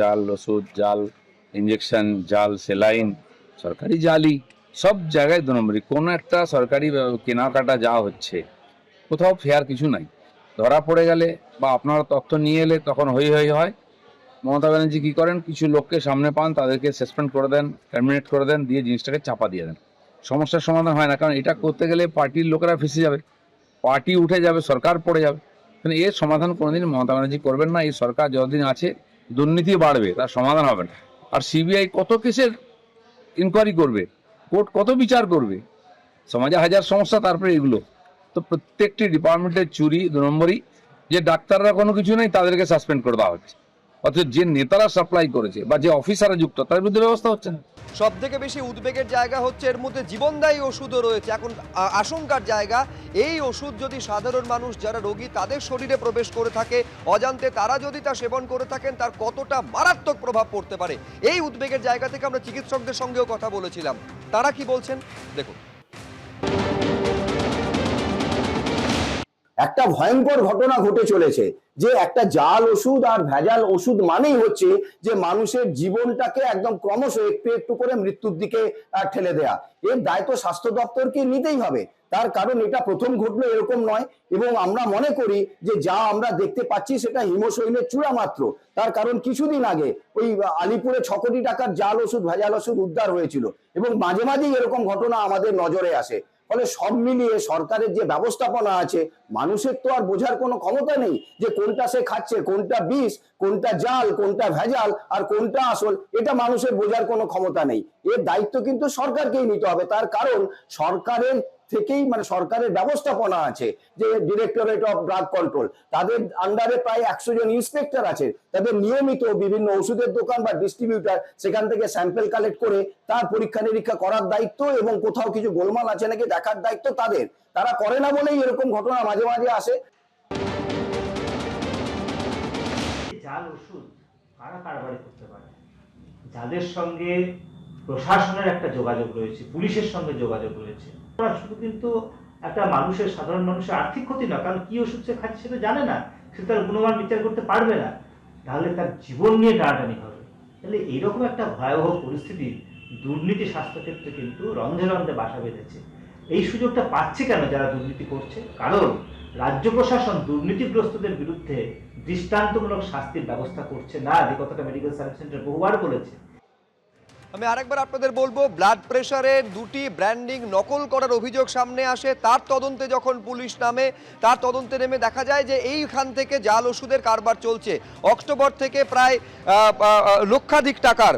জাল ওষুধ জাল ইঞ্জেকশন জাল, সেলাইন, সরকারি জালি সব জায়গায় দু নম্বরই। কোনো একটা সরকারি কেনাকাটা যা হচ্ছে, কোথাও ফেয়ার কিছু নাই। ধরা পড়ে গেলে বা আপনারা তথ্য নিয়ে এলে তখন হই হই হয়। মমতা ব্যানার্জি কী করেন? কিছু লোককে সামনে পান, তাদেরকে সাসপেন্ড করে দেন টার্মিনেট করে দেন, দিয়ে জিনিসটাকে চাপা দিয়ে দেন। সমস্যার সমাধান হয় না, কারণ এটা করতে গেলে পার্টির লোকেরা ফেসে যাবে। পার্টি উঠে যাবে, সরকার পড়ে যাবে। এর সমাধান কোনোদিন মমতা ব্যানার্জি করবেন না। এই সরকার যতদিন আছে দুর্নীতি বাড়বে, তার সমাধান হবে না। আর সিবিআই কত কেসের ইনকোয়ারি করবে? কোর্ট কত বিচার করবে? সমাজে হাজার সমস্যা, তারপরে এগুলো। তো প্রত্যেকটি ডিপার্টমেন্টের চুরি, দু নম্বরই, যে ডাক্তাররা কোনো কিছু নেই, তাদেরকে সাসপেন্ড করে দেওয়া হচ্ছে। অথচ যে নেতারা সাপ্লাই করেছে বা যে অফিসাররা যুক্ত তার বিরুদ্ধে ব্যবস্থা হচ্ছে না। সব থেকে বেশি উদ্বেগের জায়গা হচ্ছে এর মধ্যে জীবনদায়ী ওষুধও রয়েছে। এখন আশঙ্কার জায়গা, এই ওষুধ যদি সাধারণ মানুষ যারা রোগী, তাদের শরীরে প্রবেশ করে থাকে, অজান্তে তারা যদি তা সেবন করে থাকেন, তার কতটা মারাত্মক প্রভাব পড়তে পারে? এই উদ্বেগের জায়গা থেকে আমরা চিকিৎসকদের সঙ্গেও কথা বলেছিলাম। তারা কি বলছেন? দেখুন। একটা ভয়ঙ্কর ঘটনা ঘটে চলেছে, যে একটা জাল ওষুধ আর ভেজাল ওষুধ মানেই হচ্ছে যে মানুষের জীবনটাকে একদম ক্রমশ একটু একটু করে মৃত্যুর দিকে ঠেলে দেয়া। এর দায়িত্ব স্বাস্থ্য দপ্তরকে নিতেই হবে। তার কারণ এটা প্রথম ঘটলো এরকম নয় এবং আমরা মনে করি যে যা আমরা দেখতে পাচ্ছি সেটা হিমশৈলের চূড়া মাত্র। তার কারণ কিছুদিন আগে ওই আলিপুরে ছ কোটি টাকার জাল ওষুধ, ভেজাল ওষুধ উদ্ধার হয়েছিল এবং মাঝে মাঝেই এরকম ঘটনা আমাদের নজরে আসে। ফলে সব মিলিয়ে সরকারের যে ব্যবস্থাপনা আছে, মানুষের তো আর বোঝার কোনো ক্ষমতা নেই যে কোনটা সে খাচ্ছে, কোনটা বিষ, কোনটা জাল, কোনটা ভেজাল আর কোনটা আসল, এটা মানুষের বোঝার কোনো ক্ষমতা নেই। এর দায়িত্ব কিন্তু সরকারকেই নিতে হবে। তার কারণ সরকারের থেকেই মানে সরকারের ব্যবস্থাপনা আছে যে ডিরেক্টরেট অফ ড্রাগ কন্ট্রোল তাদের আন্ডারে প্রায় একশো জন ইন্সপেক্টর আছে তাদের নিয়মিত বিভিন্ন ওষুধের দোকান বা ডিস্ট্রিবিউটার সেখান থেকে স্যাম্পেল কালেক্ট করে তার পরীক্ষা নিরীক্ষা করার দায়িত্ব এবং কোথাও কিছু গোলমাল আছে নাকি দেখার দায়িত্ব তাদের। তারা করে না বলেই এরকম ঘটনা মাঝে মাঝে আসে। জাল ওষুধ কারা কারবারি করতে পারে? যাদের সঙ্গে প্রশাসনের একটা যোগাযোগ রয়েছে, পুলিশের সঙ্গে যোগাযোগ রয়েছে। শুধু কিন্তু একটা মানুষের, সাধারণ মানুষের আর্থিক ক্ষতি না, কারণ কি ওষুধ সে খাচ্ছে সেটা জানে না, সে তার গুণমান বিচার করতে পারবে না। তাহলে তার জীবন নিয়ে টানাটানি হবে। তাহলে এইরকম একটা ভয়াবহ পরিস্থিতি, দুর্নীতি স্বাস্থ্যক্ষেত্রে কিন্তু রন্ধে রন্ধে বাসা বেঁধেছে। এই সুযোগটা পাচ্ছে কেন যারা দুর্নীতি করছে? কারণ রাজ্য প্রশাসন দুর্নীতিগ্রস্তদের বিরুদ্ধে দৃষ্টান্তমূলক শাস্তির ব্যবস্থা করছে না। যে কথাটা মেডিকেল সার্ভিস সেন্টার বহুবার বলেছে আমি আরেকবার আপনাদের বলব ব্লাড প্রেশারের দুটি ব্র্যান্ডিং নকল করার অভিযোগ সামনে আসে। তার তদন্তে যখন পুলিশ নামে, তার তদন্তে নেমে দেখা যায় যে এইখান থেকে জাল ওষুধের কারবার চলছে। অক্টোবর থেকে প্রায় লক্ষাধিক টাকার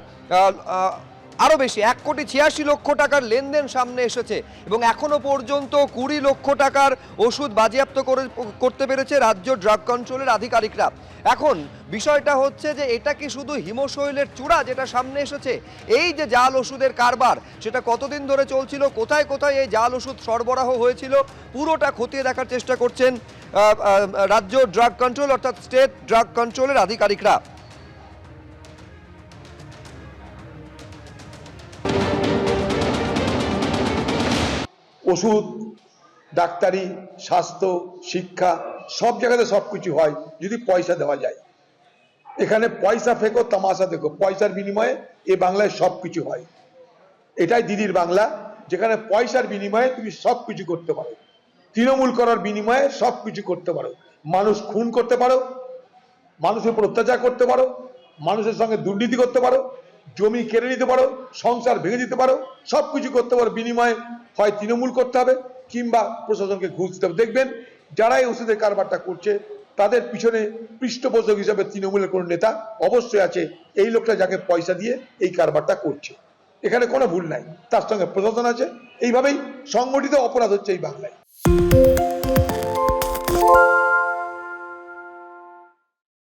আরও বেশি, এক কোটি ছিয়াশি লক্ষ টাকার লেনদেন সামনে এসেছে এবং এখনও পর্যন্ত কুড়ি লক্ষ টাকার ওষুধ বাজেয়াপ্ত করে করতে পেরেছে রাজ্য ড্রাগ কন্ট্রোলের আধিকারিকরা। এখন বিষয়টা হচ্ছে যে এটা কি শুধু হিমশৈলের চূড়া যেটা সামনে এসেছে? এই যে জাল ওষুধের কারবার, সেটা কতদিন ধরে চলছিল? কোথায় কোথায় এই জাল ওষুধ সরবরাহ হয়েছিল? পুরোটা খতিয়ে দেখার চেষ্টা করছেন রাজ্য ড্রাগ কন্ট্রোল অর্থাৎ স্টেট ড্রাগ কন্ট্রোলের আধিকারিকরা। ওষুধ, ডাক্তারি, স্বাস্থ্য, শিক্ষা, সব জায়গাতে সব কিছু হয় যদি পয়সা দেওয়া যায়। এখানে পয়সা ফেকো, তামাশা দেখো। পয়সার বিনিময়ে এ বাংলায় সব কিছু হয়। এটাই দিদির বাংলা। যেখানে পয়সার বিনিময়ে তুমি সব কিছু করতে পারো। তৃণমূল করার বিনিময়ে সব কিছু করতে পারো। মানুষ খুন করতে পারো, মানুষের উপর অত্যাচার করতে পারো, মানুষের সঙ্গে দুর্নীতি করতে পারো, জমি কেড়ে নিতে পারো, সংসার ভেঙে দিতে পারো, সব কিছু করতে পারো। বিনিময়ে হয় তৃণমূল করতে হবে কিংবা প্রশাসনকে ঘুষ দিতে হবে। দেখবেন যারা এই ওষুধের কারবারটা করছে, তাদের পিছনে পৃষ্ঠপোষক হিসাবে তৃণমূলের কোনো নেতা অবশ্যই আছে। এই লোকটা যাকে পয়সা দিয়ে এই কারবারটা করছে। এখানে কোনো ভুল নাই। তার সঙ্গে প্রশাসন আছে। এইভাবেই সংগঠিত অপরাধ হচ্ছে এই বাংলায়।